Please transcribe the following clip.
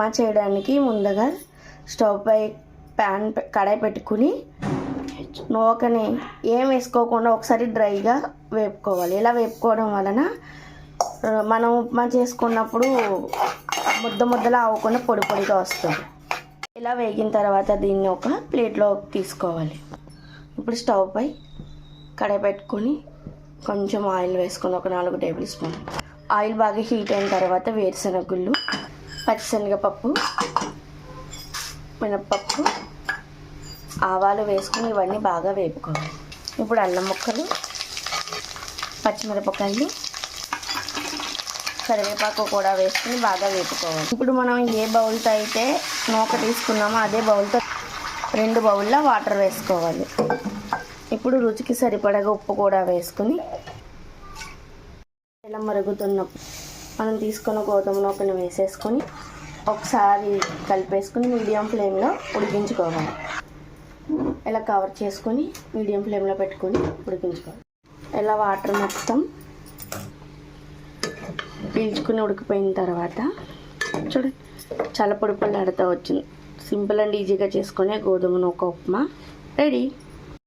ఉప్మా చేయడానికి ముందుగా స్టవ్ పై ప్యాన్ కడాయి పెట్టుకుని నూకని ఏం వేసుకోకుండా ఒకసారి డ్రైగా వేపుకోవాలి. ఇలా వేపుకోవడం వలన మనం ఉప్మా చేసుకున్నప్పుడు ముద్ద ముద్దలా అవ్వకుండా పొడి పొడిగా వస్తుంది. ఇలా వేగిన తర్వాత దీన్ని ఒక ప్లేట్లో తీసుకోవాలి. ఇప్పుడు స్టవ్ పై కడాయి పెట్టుకొని కొంచెం ఆయిల్ వేసుకొని ఒక నాలుగు టేబుల్ స్పూన్. ఆయిల్ బాగా హీట్ అయిన తర్వాత వేరుశనగ గుళ్ళు పచ్చిశనగపప్పు మినప్పప్పు ఆవాలు వేసుకుని ఇవన్నీ బాగా వేపుకోవాలి. ఇప్పుడు అల్లం ముక్కలు పచ్చిమిరపకాయలు కరివేపాకు కూడా వేసుకుని బాగా వేపుకోవాలి. ఇప్పుడు మనం ఏ బౌల్తో అయితే నూక తీసుకున్నామో అదే బౌల్తో రెండు బౌల్లో వాటర్ వేసుకోవాలి. ఇప్పుడు రుచికి సరిపడగా ఉప్పు కూడా వేసుకుని ఇలా మరుగుతున్నప్పుడు మనం తీసుకున్న గోధుమ నూకను వేసేసుకొని ఒకసారి కలిపేసుకుని మీడియం ఫ్లేమ్లో ఉడికించుకోవాలి. ఇలా కవర్ చేసుకొని మీడియం ఫ్లేమ్లో పెట్టుకొని ఉడికించుకోవాలి. ఇలా వాటర్ మొత్తం పీల్చుకుని ఉడికిపోయిన తర్వాత చూడండి చాలా పొడి పొడి ఆడుతూ వచ్చింది. సింపుల్ అండ్ ఈజీగా చేసుకునే గోధుమ నూక ఉప్మా. రెడీ.